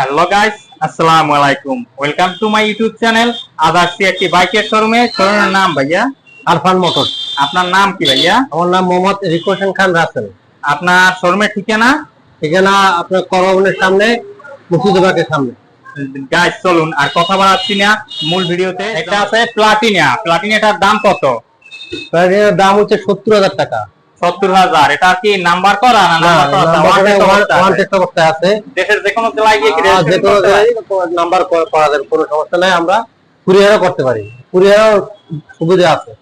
Hello guys আসসালামু আলাইকুম welcome to my YouTube channel আসছি একটি বাইকের শোরুমে। শোরুমের নাম ভাইয়া? আরফান মোটরস আপনার নাম কি ভাইয়া? আমার নাম মোহাম্মদ রিকু হোসেন খান রাসেল। আপনার শোরুমের ঠিকানা? ঠিকানা আপনার করবনের সামনে মুর্শিদাবাদের সামনে। গাইস চলুন আর কথা বাড়াচ্ছি না। মূল ভিডিওতে এটা আছে প্লাটিনা প্লাটিনাটার দাম কত? এর দাম হচ্ছে সত্তর হাজার টাকা। সত্তর হাজার। এটা কি নাম্বার করা না নাম্বার আছে? One test অবস্থা ওয়ান আছে। টেস্ট অবস্থায় আছে। দেশের যে কোনো জেলায় গিয়ে আর যে registration কোনো করতে নাম্বার করা যাবে কোনো সমস্যা নাই আমরা কুরিয়ারও করতে পারি। কুরিয়ারও সুবিধা আছে।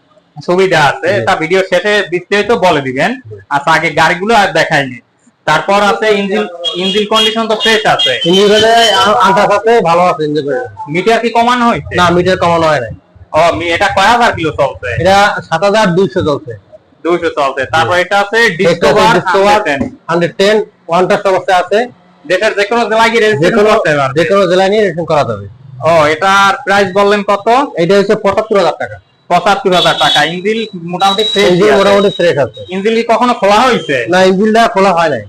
সুবিধা আছে। তা ভিডিও শেষে বিস্তারিত বলে দিবেন। আচ্ছা আগে গাড়িগুলো আর দেখাইনি তারপর আছে ইঞ্জিন ইঞ্জিন কন্ডিশন তো ফ্রেশ আছে। ইঞ্জিনে আন্টাস আছে ভালো আছে ইঞ্জিন মিটার কি কমানো হয়েছে? না মিটার কমানো হয় না ও মি- এটা কয় হাজার কিলো চলছে? এটা সাত হাজার দুইশো চলছে। দুইশো চলছে। তারপর এটা আছে Discover Discover hundred ten one test অবস্থায় আছে দেশের যে কোনো জেলায় গিয়ে রেজিস্ট্রেশন করতে পারবে। যে কোনো জেলায় নিয়ে রেশন করা যাবে। ও এটার প্রাইস বললেন কত? এটা হচ্ছে পঁচাত্তর হাজার টাকা। পঁচাত্তর হাজার টাকা। ইঞ্জিন মোটামুটি ফ্রেশ মোটামুটি ফ্রেশ আছে। ইঞ্জিন কি কখনো খোলা হয়েছে? না ইঞ্জিনটা খোলা হয় নাই।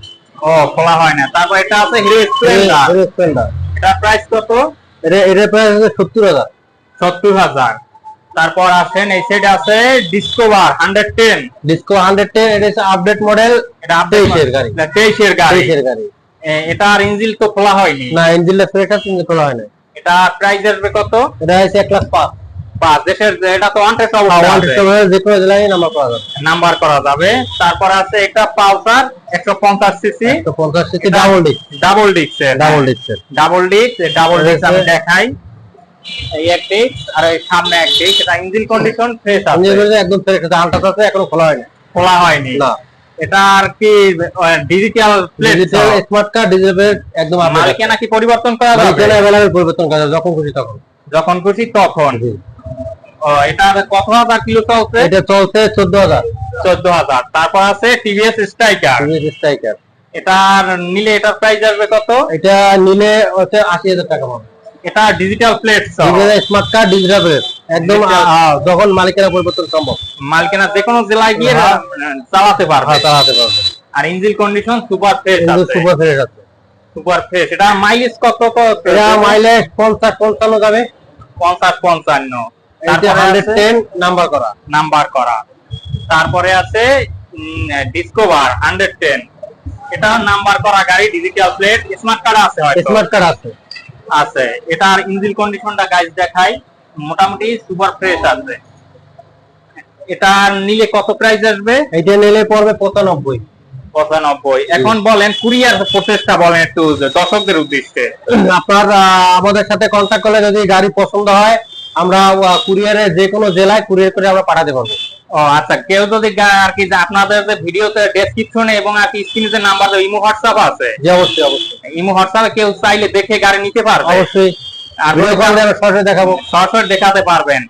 ও খোলা হয় না তারপর এটা আছে হিরো স্প্লেন্ডার হিরো স্প্লেন্ডার এটা প্রাইস কত? এটা সত্তর হাজার। সত্তর হাজার। তারপর আসেন এই সাইড আছে Discover hundred ten disco hundred ten এটা হচ্ছে আপডেট মডেল এটা তেইশের গাড়ি। তেইশের গাড়ি। তেইশের গাড়ি। এ- এটার ইঞ্জিন তো খোলা হয়নি। না ইঞ্জিনটা ফ্রেশ আছে ইঞ্জিন খোলা হয় নাই। এটা প্রাইস আসবে কত? এটা হচ্ছে এক লাখ পাঁচ। বা দেশের এটা তো অবস্থা যে কোনো জেলায় নাম্বার পাওয়া যাবে। নাম্বার করা যাবে। তারপর আছে একটা পালসার একশো পঞ্চাশ সিসি পঞ্চাশ CC double disc double disc double ডিস্কের ডাবল ডিস্ক ডাবল ডিস্ক আমি দেখাই। এই এক আর সামনে এক ডিস্ক এটা ইঞ্জিন কন্ডিশন ফ্রেশ আছে। ইঞ্জিন একদম ফ্রেশ আছে আলট্রাস আছে এখনও খোলা খোলা হয়নি। না। এটা আর কি digital digital smart card digital একদম আপডেট মালিকানা পরিবর্তন করা যাবে? অ্যাভেলেবল পরিবর্তন করা যাবে যখন খুশি তখন। যখন খুশি তখন। এটার কত হাজার কিলো চলছে? এটা চলছে চোদ্দ হাজার। চোদ্দ হাজার। তারপর আছে টিভিএস স্ট্রাইকার স্ট্রাইকার এটার নিলে এটার প্রাইস আসবে কত? এটা নিলে হচ্ছে আশি হাজার টাকা পাবে। এটা digital plate smart card digital plate একদম যখন মালিকেরা পরিবর্তন সম্ভব। মালিকানা যে কোনো জেলায় গিয়ে হ্যাঁ। চালাতে পারবে। হ্যাঁ চালাতে পারবে। আর ইঞ্জিন কন্ডিশন সুপার ফ্রেশ আছে। সুপার ফ্রেশ আছে। সুপার ফ্রেশ এটা মাইলেজ কত এটা মাইলেজ পঞ্চাশ পঞ্চান্ন যাবে। পঞ্চাশ পঞ্চান্ন। এটা তারপরে হান্ড্রেড আছে টেন নাম্বার করা। নাম্বার করা। তারপরে আছে ডিসকভার হান্ড্রেড টেন এটা নাম্বার করা গাড়ি ডিজিটাল প্লেট স্মার্ট কার্ড আছে স্মার্ট কার্ড আছে। আছে। এটার ইঞ্জিন কন্ডিশনটা গাইজ দেখাই। মোটামুটি সুপার ফ্রেশ আছে। এটা নিলে কত প্রাইস আসবে? এটা নিলে পড়বে পঁচানব্বই। পঁচানব্বই। এখন বলেন কুরিয়ার প্রসেসটা বলেন একটু দর্শকদের উদ্দেশ্যে। আপনার আমাদের সাথে কন্ট্যাক্ট করলে যদি গাড়ি পছন্দ হয় আমরা কুরিয়ারে যে কোনো জেলায় কুরিয়ার করে আমরা পাঠাতে পারব। ও আচ্ছা কেউ যদি আর কি আপনাদের যে ভিডিওতে ডেসক্রিপশনে এবং আর কি স্ক্রিনে যে নাম্বার ইমো হোয়াটসঅ্যাপ আছে জি অবশ্যই অবশ্যই। ইমো হোয়াটসঅ্যাপে কেউ চাইলে দেখে গাড়ি নিতে পারবে। অবশ্যই। আর সরাসরি দেখাবো। সরাসরি দেখাতে পারবেন।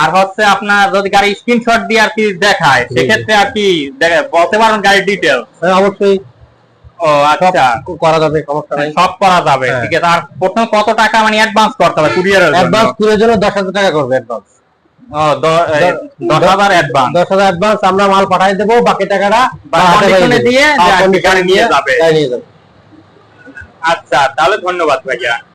আর হচ্ছে আপনার যদি গাড়ি স্ক্রিনশট দিয়ে আর কি দেখায়। সেক্ষেত্রে আর কি বলতে পারেন গাড়ির ডিটেল হ্যাঁ, অবশ্যই। ও আচ্ছা। করা যাবে সমস্যা নাই। সব করা যাবে হ্যাঁ। ঠিক আছে। আর প্রথম কত টাকা মানে অ্যাডভান্স করতে হবে কুরিয়ারের অ্যাডভান্স কুরিয়ার জন্য দশ হাজার টাকা করবে অ্যাডভান্স অ্যাডভান্স আমরা মাল পাঠাই দেবো বাকি টাকাটা। দিয়ে নিয়ে যাবে। আচ্ছা তাহলে ধন্যবাদ ভাইয়া।